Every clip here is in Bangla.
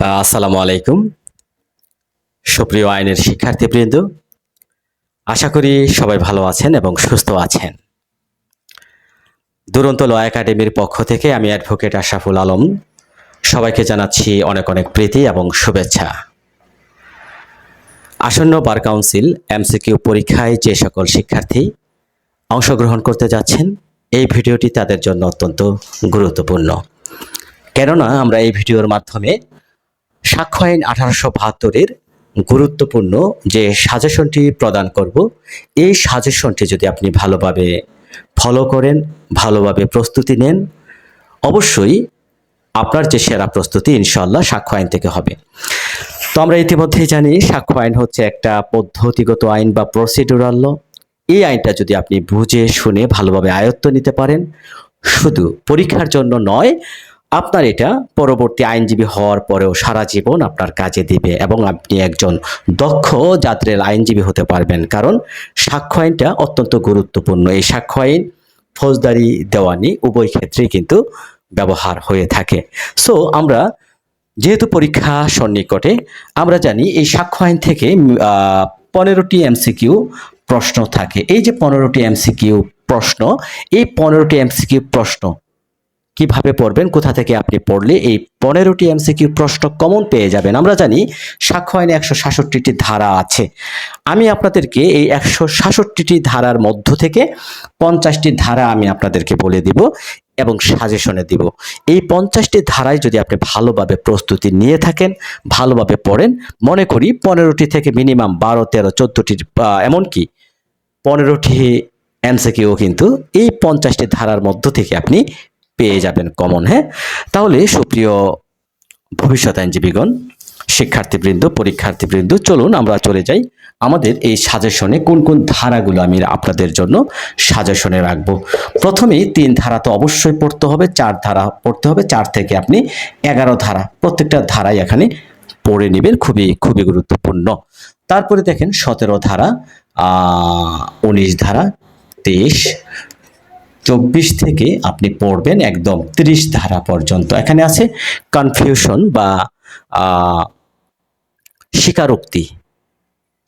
আসসালামু আলাইকুম। সুপ্রিয় আইনের শিক্ষার্থীবৃন্দ, আশা করি সবাই ভালো আছেন এবং সুস্থ আছেন। দুরন্ত ল একাডেমির পক্ষ থেকে আমি অ্যাডভোকেট আশরাফুল আলম। সবাইকে জানাচ্ছি অনেক অনেক প্রীতি এবং শুভেচ্ছা। আসন্ন বার কাউন্সিল এমসিকিউ পরীক্ষায় যে সকল শিক্ষার্থী অংশগ্রহণ করতে যাচ্ছেন, এই ভিডিওটি তাদের জন্য অত্যন্ত গুরুত্বপূর্ণ। কেননা আমরা এই ভিডিওর মাধ্যমে সাক্ষ্য আইন আঠারোশো বাহাত্তরের গুরুত্বপূর্ণ যে সাজেশনটি প্রদান করব, এই সাজেশনটি যদি আপনি ভালোভাবে ফলো করেন, ভালোভাবে প্রস্তুতি নেন, অবশ্যই আপনার যে সেরা প্রস্তুতি ইনশাল্লাহ সাক্ষ্য আইন থেকে হবে। তো আমরা ইতিমধ্যেই জানি সাক্ষ্য আইন হচ্ছে একটা পদ্ধতিগত আইন বা প্রসিডিউরাল ল এই আইনটা যদি আপনি বুঝে শুনে ভালোভাবে আয়ত্ত নিতে পারেন, শুধু পরীক্ষার জন্য নয় আপনার এটা পরবর্তী আইনজীবী হওয়ার পরেও সারা জীবন আপনার কাজে দিবে এবং আপনি একজন দক্ষ জাতের আইনজীবী হতে পারবেন। কারণ সাক্ষ্য আইনটা অত্যন্ত গুরুত্বপূর্ণ। এই সাক্ষ্য আইন ফৌজদারি দেওয়ানি উভয় ক্ষেত্রেই কিন্তু ব্যবহার হয়ে থাকে। সো আমরা যেহেতু পরীক্ষা সন্নিকটে, আমরা জানি এই সাক্ষ্য আইন থেকে পনেরোটি এমসিকিউ প্রশ্ন থাকে। এই যে পনেরোটি এমসিকিউ প্রশ্ন, এই পনেরোটি এমসিকিউ প্রশ্ন কীভাবে পড়বেন, কোথা থেকে আপনি পড়লে এই পনেরোটি এমসিকিউ প্রশ্ন কমন পেয়ে যাবেন। আমরা জানি সাক্ষ্য আইনে একশো সাতষট্টিটি ধারা আছে। আমি আপনাদেরকে এই একশো সাতষট্টিটি ধারার মধ্য থেকে পঞ্চাশটি ধারা আমি আপনাদেরকে বলে দিব এবং সাজেশনে দিব। এই পঞ্চাশটি ধারায় যদি আপনি ভালোভাবে প্রস্তুতি নিয়ে থাকেন, ভালোভাবে পড়েন, মনে করি পনেরোটি থেকে মিনিমাম বারো, তেরো চোদ্দোটির এমনকি পনেরোটি এমসিকিউ কিন্তু এই পঞ্চাশটি ধারার মধ্য থেকে আপনি পেয়ে যাবেন কমন হ্যাঁ? তাহলে সুপ্রিয় ভবিষ্যৎ আইনজীবীগণ, শিক্ষার্থীবৃন্দ, পরীক্ষার্থীবৃন্দ, চলুন আমরা চলে যাই। আমাদের এই সাজেশনে কোন কোন ধারাগুলো আমি আপনাদের জন্য সাজেশনে রাখব? প্রথমেই তিন ধারা তো অবশ্যই পড়তে হবে, চার ধারা পড়তে হবে, চার থেকে আপনি এগারো ধারা, প্রত্যেকটা ধারাই এখানে পড়ে নেবেন, খুবই খুবই গুরুত্বপূর্ণ। তারপরে দেখেন সতেরো ধারা উনিশ ধারা, তেইশ চব্বিশ থেকে আপনি পড়বেন একদম ত্রিশ ধারা পর্যন্ত। এখানে আছে কনফিউশন বা স্বীকারোক্তি।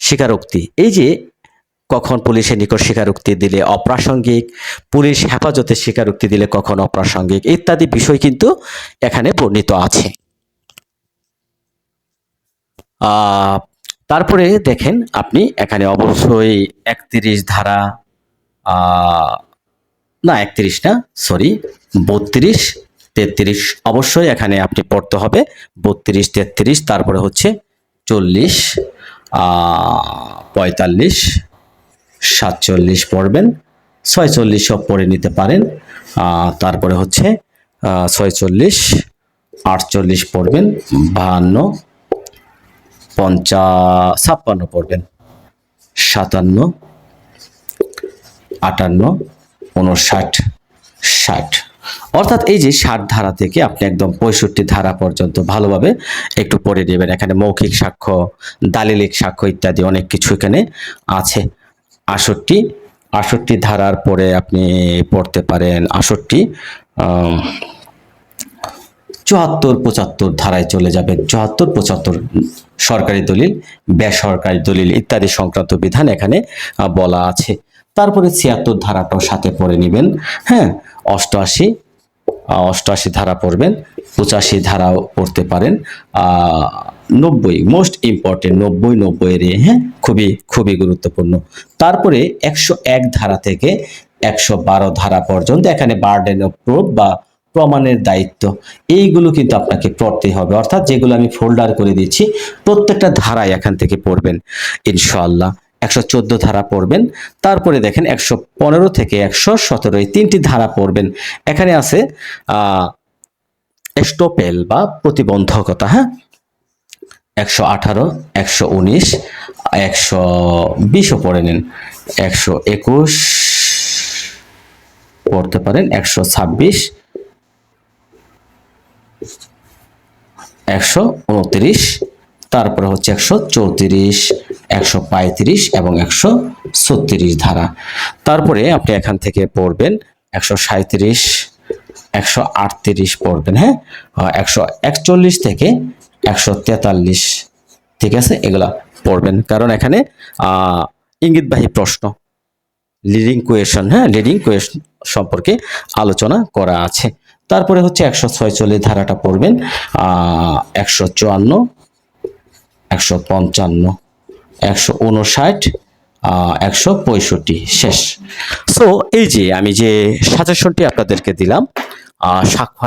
স্বীকারোক্তি। এই যে কখন পুলিশের নিকট স্বীকারোক্তি দিলে অপ্রাসঙ্গিক, পুলিশ হেফাজতে স্বীকারোক্তি দিলে কখন অপ্রাসঙ্গিক, ইত্যাদি বিষয় কিন্তু এখানে বর্ণিত আছে। তারপরে দেখেন আপনি এখানে অবশ্যই একত্রিশ ধারা না, একত্রিশ না সরি বত্রিশ, তেত্রিশ। অবশ্যই এখানে আপনি পড়তে হবে, বত্রিশ, তেত্রিশ, তারপরে হচ্ছে চল্লিশ পঁয়তাল্লিশ, সাতচল্লিশ পড়বেন, ছয়চল্লিশও পড়ে নিতে পারেন তারপরে হচ্ছে ছয়চল্লিশ, আটচল্লিশ পড়বেন, বাহান্ন পঞ্চাশ ছাপ্পান্ন পড়বেন, সাতান্ন, আটান্ন উনষাট ষাট। অর্থাৎ এই যে ষাট ধারা থেকে আপনি একদম পঁয়ষট্টি ধারা পর্যন্ত ভালোভাবে একটু পড়ে নেবেন। এখানে মৌখিক সাক্ষ্য, দালিলিক সাক্ষ্য ইত্যাদি অনেক কিছু এখানে আছে। আষট্টি আষট্টি ধারার পরে আপনি পড়তে পারেন আষট্টি চুয়াত্তর, পঁচাত্তর ধারায় চলে যাবেন। চুয়াত্তর, পঁচাত্তর সরকারি দলিল, বেসরকারি দলিল ইত্যাদি সংক্রান্ত বিধান এখানে বলা আছে। তারপরে ছিয়াত্তর ধারাটাও সাথে পড়ে নেবেন হ্যাঁ? অষ্টআশি অষ্টআশি ধারা পড়বেন, পঁচাশি ধারাও পড়তে পারেন নব্বই মোস্ট ইম্পর্টেন্ট নব্বই নব্বই এর হ্যাঁ? খুবই খুবই গুরুত্বপূর্ণ। তারপরে একশো এক ধারা থেকে একশো বারো ধারা পর্যন্ত এখানে বার্ডেন অফ প্রুফ বা প্রমাণের দায়িত্ব, এইগুলো কিন্তু আপনাকে পড়তেই হবে। অর্থাৎ যেগুলো আমি ফোল্ডার করে দিচ্ছি, প্রত্যেকটা ধারায় এখান থেকে পড়বেন, ইনশাআল্লাহ। একশো চোদ্দ ধারা পড়বেন। তারপরে দেখেন একশো পনেরো থেকে একশো সতেরো এই তিনটি ধারা পড়বেন। এখানে আছে স্টোপেল বা প্রতিবন্ধকতা হ্যাঁ? একশো আঠারো, একশো উনিশ, একশো বিশও পড়ে নিন। একশো একুশ পড়তে পারেন, একশো ছাব্বিশ, একশো উনত্রিশ, তারপরে হচ্ছে একশো চৌত্রিশ একশো পঁয়ত্রিশ এবং একশো ছত্রিশ ধারা। তারপরে আপনি এখান থেকে পড়বেন একশো সাঁত্রিশ একশো আটত্রিশ পড়বেন হ্যাঁ? একশো একচল্লিশ থেকে একশো তেতাল্লিশ, ঠিক আছে? এগুলা পড়বেন। কারণ এখানে ইঙ্গিতবাহী প্রশ্ন লিডিং কোয়েশন হ্যাঁ? লিডিং কোয়েশন সম্পর্কে আলোচনা করা আছে। তারপরে হচ্ছে একশো ছয়চল্লিশ ধারাটা পড়বেন একশো চুয়ান্ন, একশো পঞ্চান্ন। একশো উনষাট একশো পঁয়ষট্টি। শেষ। সো এই যে আমি যে সাজেশনটি আপনাদেরকে দিলাম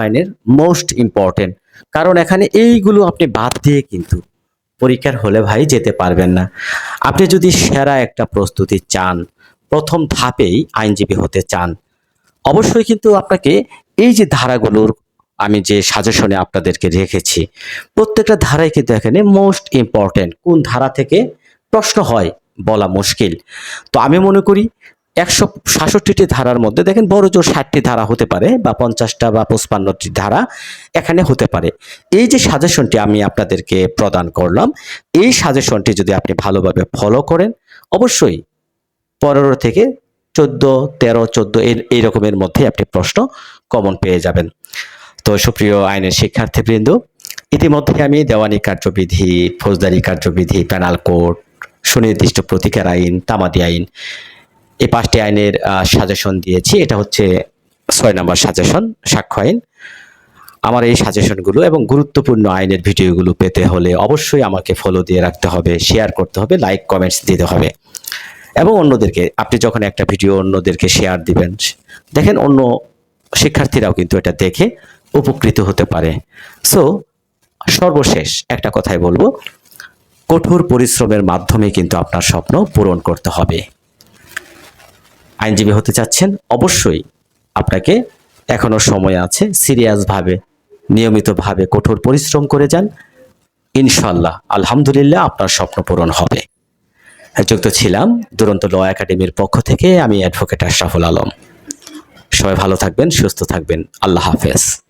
আইনের মোস্ট ইম্পর্টেন্ট কারণ এখানে এইগুলো আপনি বাদ দিয়ে কিন্তু পরীক্ষার হলে ভাই যেতে পারবেন না। আপনি যদি সেরা একটা প্রস্তুতি চান, প্রথম ধাপেই আইনজীবী হতে চান, অবশ্যই কিন্তু আপনাকে এই যে ধারাগুলোর আমি যে সাজেশনে আপনাদেরকে রেখেছি, প্রত্যেকটা ধারাই কিন্তু এখানে মোস্ট ইম্পর্টেন্ট কোন ধারা থেকে প্রশ্ন হয়, বলা মুশকিল। তো আমি মনে করি একশো সাতষট্টিটি ধারার মধ্যে, দেখেন বড় জোর ষাটটি ধারা হতে পারে বা পঞ্চাশটা বা পঁচপান্নটি ধারা এখানে হতে পারে। এই যে সাজেশনটি আমি আপনাদেরকে প্রদান করলাম, এই সাজেশনটি যদি আপনি ভালোভাবে ফলো করেন, অবশ্যই পনেরো থেকে চোদ্দ, তেরো, চোদ্দ এই রকমের মধ্যে আপনি প্রশ্ন কমন পেয়ে যাবেন। তো সুপ্রিয় আইনের শিক্ষার্থীবৃন্দ, ইতিমধ্যে আমি দেওয়ানি কার্যবিধি, ফৌজদারি কার্যবিধি প্যানাল কোড সুনির্দিষ্ট প্রতিকার আইন, তামাদি আইন। এই পাঁচটি আইনের সাজেশন দিয়েছি। এটা হচ্ছে ছয় নম্বর সাজেশন, সাক্ষ্য আইন। আমার এই সাজেশনগুলো এবং গুরুত্বপূর্ণ আইনের ভিডিওগুলো পেতে হলে অবশ্যই আমাকে ফলো দিয়ে রাখতে হবে শেয়ার করতে হবে লাইক কমেন্টস দিতে হবে। এবং অন্যদেরকে, আপনি যখন একটা ভিডিও অন্যদেরকে শেয়ার দিবেন, দেখেন অন্য শিক্ষার্থীরাও কিন্তু এটা দেখে উপকৃত হতে পারে। সো সর্বশেষ একটা কথাই বলব কঠোর পরিশ্রমের মাধ্যমে কিন্তু আপনার স্বপ্ন পূরণ করতে হবে। আইনজীবী হতে চাচ্ছেন, অবশ্যই আপনাকে এখনও সময় আছে, সিরিয়াসভাবে, নিয়মিতভাবে কঠোর পরিশ্রম করে যান। ইনশাল্লাহ আলহামদুলিল্লাহ আপনার স্বপ্ন পূরণ হবে। যুক্ত ছিলাম দুরন্ত ল একাডেমির পক্ষ থেকে আমি অ্যাডভোকেট আশরাফুল আলম। সবাই ভালো থাকবেন, সুস্থ থাকবেন। আল্লাহ হাফেজ।